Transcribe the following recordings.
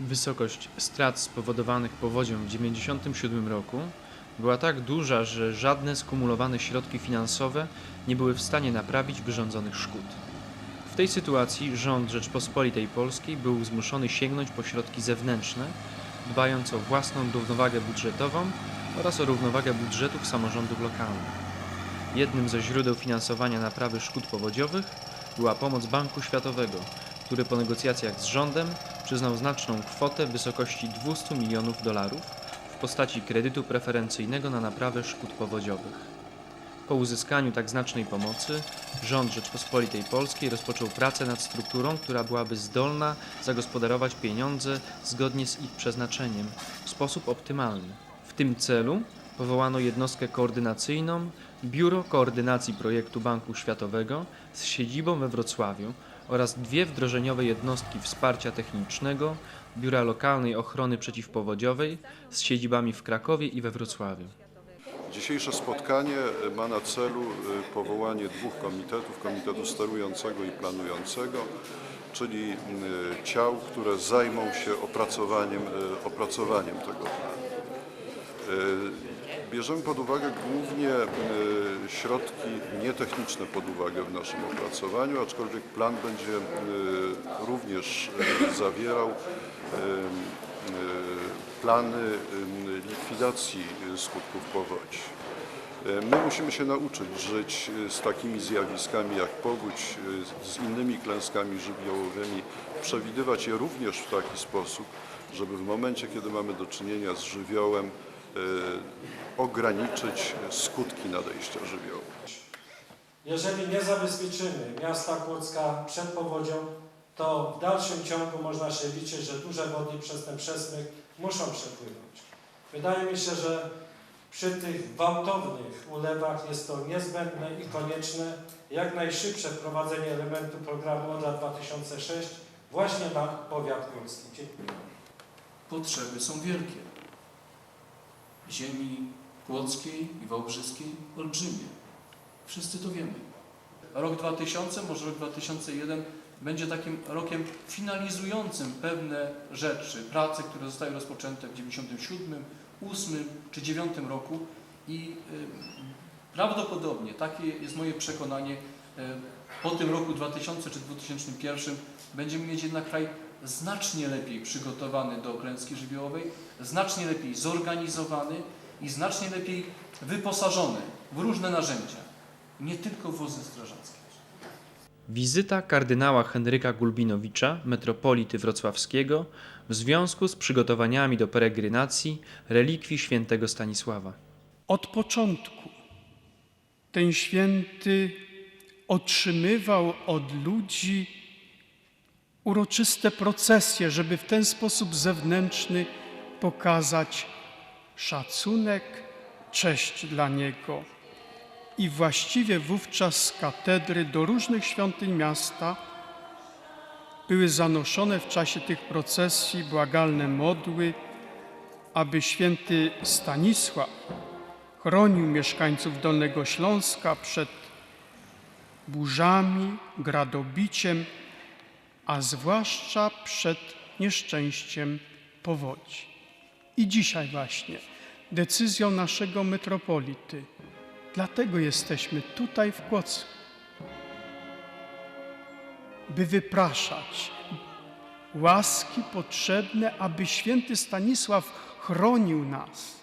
Wysokość strat spowodowanych powodzią w 1997 roku była tak duża, że żadne skumulowane środki finansowe nie były w stanie naprawić wyrządzonych szkód. W tej sytuacji rząd Rzeczpospolitej Polskiej był zmuszony sięgnąć po środki zewnętrzne, dbając o własną równowagę budżetową oraz o równowagę budżetów samorządów lokalnych. Jednym ze źródeł finansowania naprawy szkód powodziowych była pomoc Banku Światowego, który po negocjacjach z rządem przyznał znaczną kwotę w wysokości 200 milionów dolarów w postaci kredytu preferencyjnego na naprawę szkód powodziowych. Po uzyskaniu tak znacznej pomocy, rząd Rzeczpospolitej Polskiej rozpoczął pracę nad strukturą, która byłaby zdolna zagospodarować pieniądze zgodnie z ich przeznaczeniem w sposób optymalny. W tym celu powołano jednostkę koordynacyjną Biuro Koordynacji Projektu Banku Światowego z siedzibą we Wrocławiu oraz dwie wdrożeniowe jednostki wsparcia technicznego Biura Lokalnej Ochrony Przeciwpowodziowej z siedzibami w Krakowie i we Wrocławiu. Dzisiejsze spotkanie ma na celu y, powołanie dwóch komitetów, komitetu sterującego i planującego, czyli y, ciał, które zajmą się opracowaniem, y, opracowaniem tego planu. Bierzemy pod uwagę głównie y, środki nietechniczne pod uwagę w naszym opracowaniu, aczkolwiek plan będzie y, również y, zawierał plany likwidacji skutków powodzi. My musimy się nauczyć żyć z takimi zjawiskami jak powódź, y, z innymi klęskami żywiołowymi, przewidywać je również w taki sposób, żeby w momencie, kiedy mamy do czynienia z żywiołem, ograniczyć skutki nadejścia żywiołu. Jeżeli nie zabezpieczymy miasta Kłodzka przed powodzią, to w dalszym ciągu można się liczyć, że duże wody przez ten przesmyk muszą przepłynąć. Wydaje mi się, że przy tych gwałtownych ulewach jest to niezbędne i konieczne jak najszybsze wprowadzenie elementu programu ODA 2006 właśnie na powiat kłodzki. Dziękuję. Potrzeby są wielkie. Ziemi kłodzkiej i wałbrzyskiej olbrzymie. Wszyscy to wiemy. Rok 2000, może rok 2001 będzie takim rokiem finalizującym pewne rzeczy, prace, które zostały rozpoczęte w 97, 8 czy 9 roku i prawdopodobnie, takie jest moje przekonanie, y, po tym roku 2000 czy 2001 będziemy mieć jednak kraj znacznie lepiej przygotowany do klęski żywiołowej, znacznie lepiej zorganizowany i znacznie lepiej wyposażony w różne narzędzia, nie tylko w wozy strażackie. Wizyta kardynała Henryka Gulbinowicza, metropolity wrocławskiego, w związku z przygotowaniami do peregrinacji relikwii świętego Stanisława. Od początku ten święty otrzymywał od ludzi uroczyste procesje, żeby w ten sposób zewnętrzny pokazać szacunek, cześć dla niego. I właściwie wówczas z katedry do różnych świątyń miasta były zanoszone w czasie tych procesji błagalne modły, aby święty Stanisław chronił mieszkańców Dolnego Śląska przed burzami, gradobiciem, a zwłaszcza przed nieszczęściem powodzi. I dzisiaj właśnie decyzją naszego metropolity, dlatego jesteśmy tutaj w Kłodzku, by wypraszać łaski potrzebne, aby święty Stanisław chronił nas.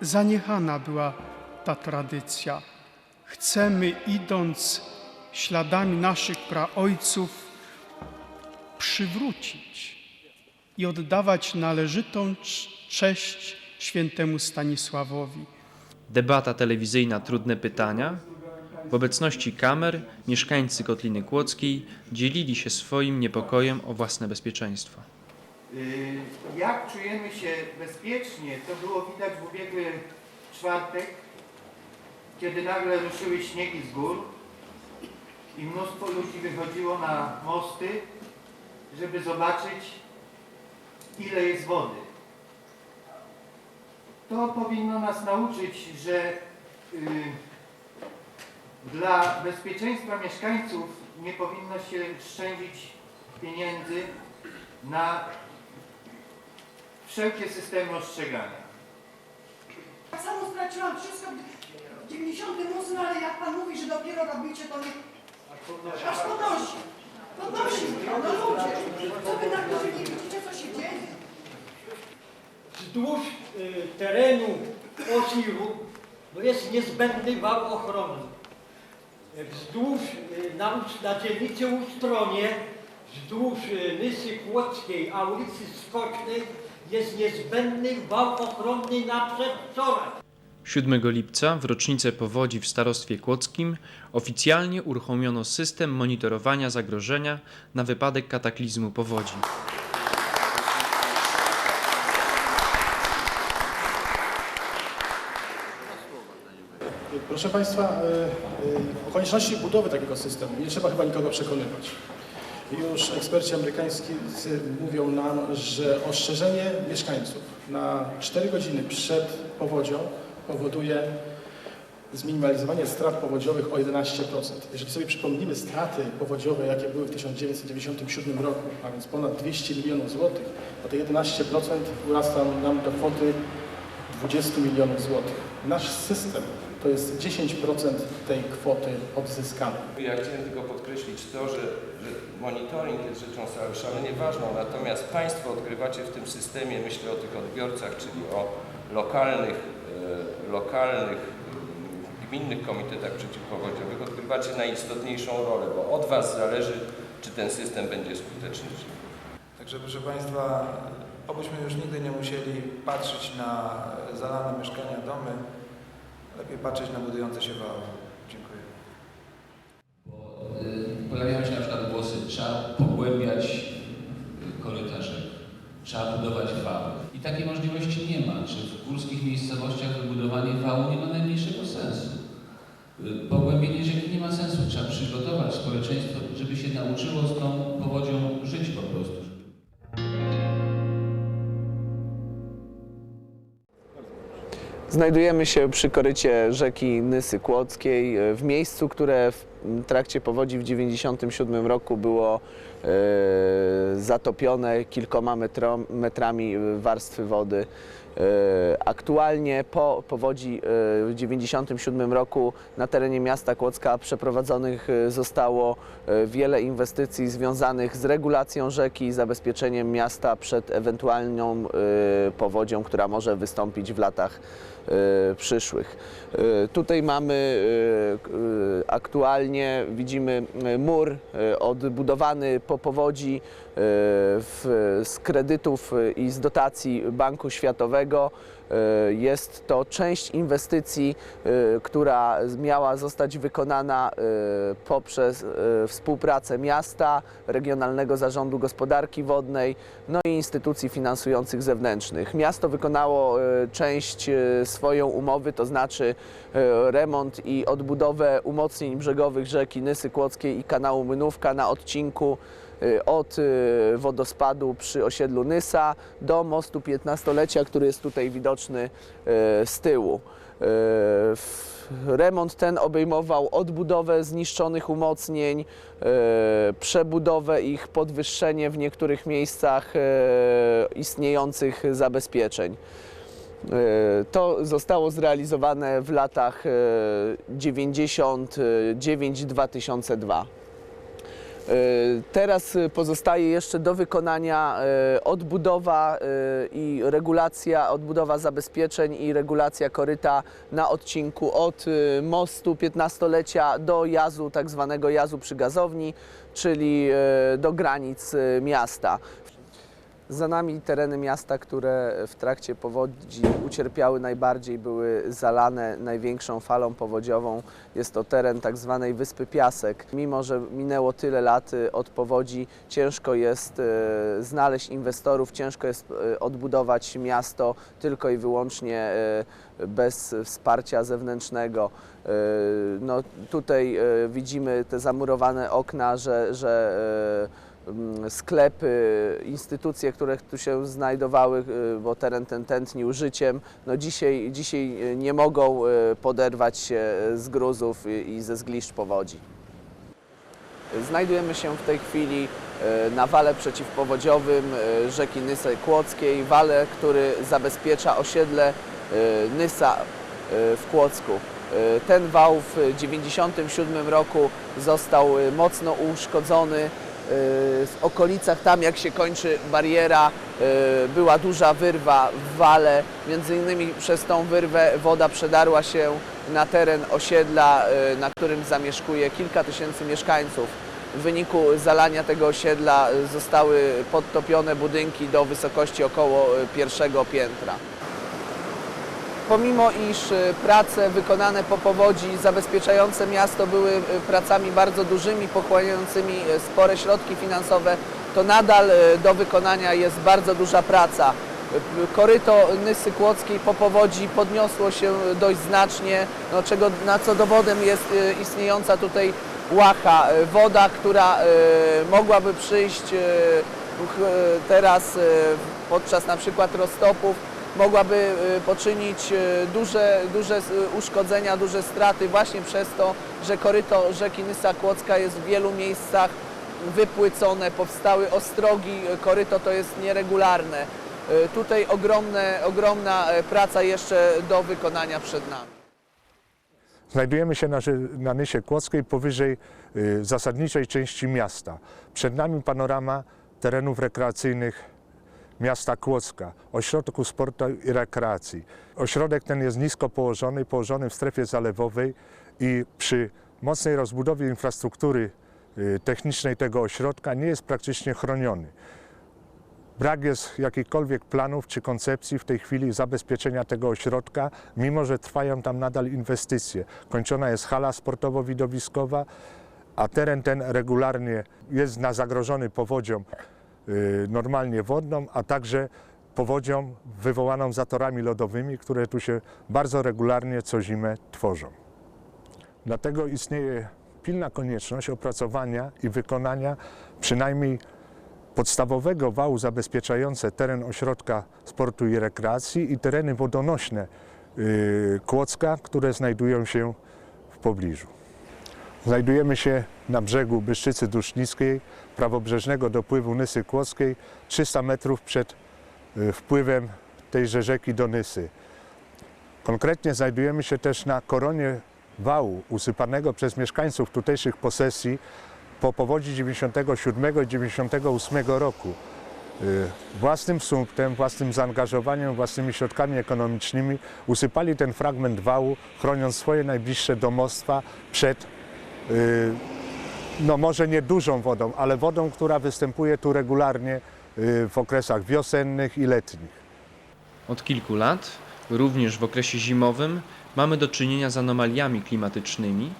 Zaniechana była ta tradycja. Chcemy, idąc śladami naszych praojców, przywrócić i oddawać należytą cz- cześć świętemu Stanisławowi. Debata telewizyjna Trudne Pytania. W obecności kamer mieszkańcy Kotliny Kłodzkiej dzielili się swoim niepokojem o własne bezpieczeństwo. Y, Jak czujemy się bezpiecznie, to było widać w ubiegły czwartek, kiedy nagle ruszyły śniegi z gór i mnóstwo ludzi wychodziło na mosty, żeby zobaczyć, ile jest wody. To powinno nas nauczyć, że y, dla bezpieczeństwa mieszkańców nie powinno się szczędzić pieniędzy na wszelkie systemy ostrzegania. Tak samo straciłam wszystko w 98, ale jak pan mówi, że dopiero robicie, to mnie aż podnosi. Podnosi mnie, no ludzie. Co wy na górze nie widzicie, co się dzieje? wzdłuż y, terenu Osiru no jest niezbędny wał ochronny. Y, Wzdłuż y, na, na dzielnicy Ustronie, wzdłuż y, Nysy Kłodzkiej, a ulicy Skocznej jest niezbędny wał ochronny na przedwczoraj. 7 lipca, w rocznicę powodzi w starostwie kłodzkim, oficjalnie uruchomiono system monitorowania zagrożenia na wypadek kataklizmu powodzi. Proszę Państwa, e, e, o konieczności budowy takiego systemu nie trzeba chyba nikogo przekonywać. Już eksperci amerykańscy mówią nam, że ostrzeżenie mieszkańców na 4 godziny przed powodzią powoduje zminimalizowanie strat powodziowych o 11%. Jeżeli sobie przypomnimy straty powodziowe, jakie były w 1997 roku, a więc ponad 200 milionów złotych, to te 11% urasta nam do kwoty 20 milionów złotych. Nasz system to jest 10% tej kwoty odzyskanej. Ja chciałem tylko podkreślić to, że, że monitoring jest rzeczą szalenie ważną, natomiast Państwo odgrywacie w tym systemie, myślę o tych odbiorcach, czyli o lokalnych, lokalnych e, gminnych komitetach przeciwpowodziowych, odgrywacie najistotniejszą rolę, bo od Was zależy, czy ten system będzie skuteczny, czy nie. Także proszę Państwa, obyśmy już nigdy nie musieli patrzeć na zalane mieszkania, domy, lepiej patrzeć na budujące się wały. Dziękuję. Y, Pojawiają się na przykład głosy, trzeba pogłębiać y, korytarze, trzeba budować wały. I takiej możliwości nie ma. Czy w górskich miejscowościach wybudowanie wału nie ma najmniejszego sensu? Y, Pogłębienie rzeki nie ma sensu. Trzeba przygotować społeczeństwo, żeby się nauczyło z tą powodzią żyć po prostu. Znajdujemy się przy korycie rzeki Nysy Kłodzkiej, w miejscu, które w trakcie powodzi w 1997 roku było zatopione kilkoma metrami warstwy wody. E, aktualnie po powodzi w 1997 roku na terenie miasta Kłodzka przeprowadzonych zostało wiele inwestycji związanych z regulacją rzeki i zabezpieczeniem miasta przed ewentualną powodzią, która może wystąpić w latach przyszłych. Tutaj mamy aktualnie widzimy mur odbudowany po powodzi e, z kredytów e, i z dotacji Banku Światowego. E, Jest to część inwestycji, e, która miała zostać wykonana e, poprzez współpracę miasta, Regionalnego Zarządu Gospodarki Wodnej, no i instytucji finansujących zewnętrznych. Miasto wykonało część swoją umowy, to znaczy remont i odbudowę umocnień brzegowych rzeki Nysy Kłodzkiej i kanału Młynówka na odcinku od e, wodospadu przy osiedlu Nysa do mostu 15-lecia, który jest tutaj widoczny e, z tyłu. Remont ten obejmował odbudowę zniszczonych umocnień, przebudowę ich, podwyższenie w niektórych miejscach istniejących zabezpieczeń. To zostało zrealizowane w latach e, 99-2002. E, Teraz e, pozostaje jeszcze do wykonania e, odbudowa i regulacja, odbudowa zabezpieczeń i regulacja koryta na odcinku od mostu 15-lecia do jazu, tak zwanego jazu przy gazowni, czyli do granic miasta. Za nami tereny miasta, które w trakcie powodzi ucierpiały najbardziej, były zalane największą falą powodziową. Jest to teren tak zwanej Wyspy Piasek. Mimo, że minęło tyle lat od powodzi, ciężko jest y, znaleźć inwestorów, ciężko jest y, odbudować miasto tylko i wyłącznie y, bez wsparcia zewnętrznego. No, tutaj widzimy te zamurowane okna, że, że sklepy, instytucje, które tu się znajdowały, y, bo teren ten tętnił życiem, no dzisiaj, dzisiaj y, nie mogą y, poderwać się z gruzów i ze zgliszcz powodzi. Znajdujemy się w tej chwili na wale przeciwpowodziowym rzeki Nysy Kłodzkiej, wale, który zabezpiecza osiedle Nysa w Kłodzku. Ten wał w 1997 roku został mocno uszkodzony. E, W okolicach, tam jak się kończy bariera, e, była duża wyrwa w wale. Między innymi przez tą wyrwę woda przedarła się na teren osiedla, e, na którym zamieszkuje kilka tysięcy mieszkańców. W wyniku zalania tego osiedla zostały podtopione budynki do wysokości około pierwszego piętra. Pomimo iż e, prace wykonane po powodzi zabezpieczające miasto były e, pracami bardzo dużymi, pochłaniającymi e, spore środki finansowe, to nadal do wykonania jest bardzo duża praca. Koryto Nysy Kłodzkiej po powodzi podniosło się dość znacznie, no, czego, na co dowodem jest istniejąca tutaj łacha. Woda, która mogłaby przyjść teraz podczas na przykład roztopów, mogłaby e, poczynić e, duże, duże s- uszkodzenia, duże straty właśnie przez to, że koryto rzeki Nysa Kłodzka jest w wielu miejscach wypłycone, powstały ostrogi, koryto to jest nieregularne. Tutaj ogromne, ogromna e, praca jeszcze do wykonania przed nami. Znajdujemy się na, na Nysie Kłodzkiej powyżej y, zasadniczej części miasta. Przed nami panorama terenów rekreacyjnych miasta Kłodzka, ośrodku sportu i rekreacji. Ośrodek ten jest nisko położony, położony w strefie zalewowej i przy mocnej rozbudowie infrastruktury y, technicznej tego ośrodka nie jest praktycznie chroniony. Brak jest jakichkolwiek planów czy koncepcji w tej chwili zabezpieczenia tego ośrodka, mimo że trwają tam nadal inwestycje. Kończona jest hala sportowo-widowiskowa, a teren ten regularnie jest na zagrożony powodzią y, normalnie wodną, a także powodzią wywołaną zatorami lodowymi, które tu się bardzo regularnie co zimę tworzą. Dlatego istnieje pilna konieczność opracowania i wykonania przynajmniej podstawowego wału zabezpieczające teren ośrodka sportu i rekreacji i tereny wodonośne yy, Kłodzka, które znajdują się w pobliżu. Znajdujemy się na brzegu Byszczycy Dusznickiej, prawobrzeżnego dopływu Nysy Kłodzkiej, 300 metrów przed yy, wpływem tejże rzeki do Nysy. Konkretnie znajdujemy się też na koronie wału usypanego przez mieszkańców tutejszych posesji po powodzi 97 i 98 roku. Y, Własnym sumptem, własnym zaangażowaniem, własnymi środkami ekonomicznymi usypali ten fragment wału, chroniąc swoje najbliższe domostwa przed, y, no może nie dużą wodą, ale wodą, która występuje tu regularnie y, w okresach wiosennych i letnich. Od kilku lat, również w okresie zimowym, mamy do czynienia z anomaliami klimatycznymi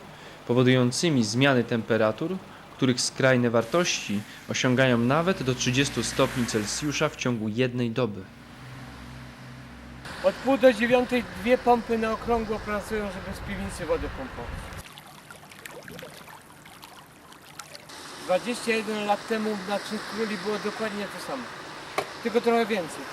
powodującymi zmiany temperatur, których skrajne wartości osiągają nawet do 30 stopni Celsjusza w ciągu jednej doby. Od pół do dziewiątej dwie pompy na okrągło pracują, żeby z piwnicy wodę pompować. 21 lat temu na Trzech Króli było dokładnie to samo. Tylko trochę więcej.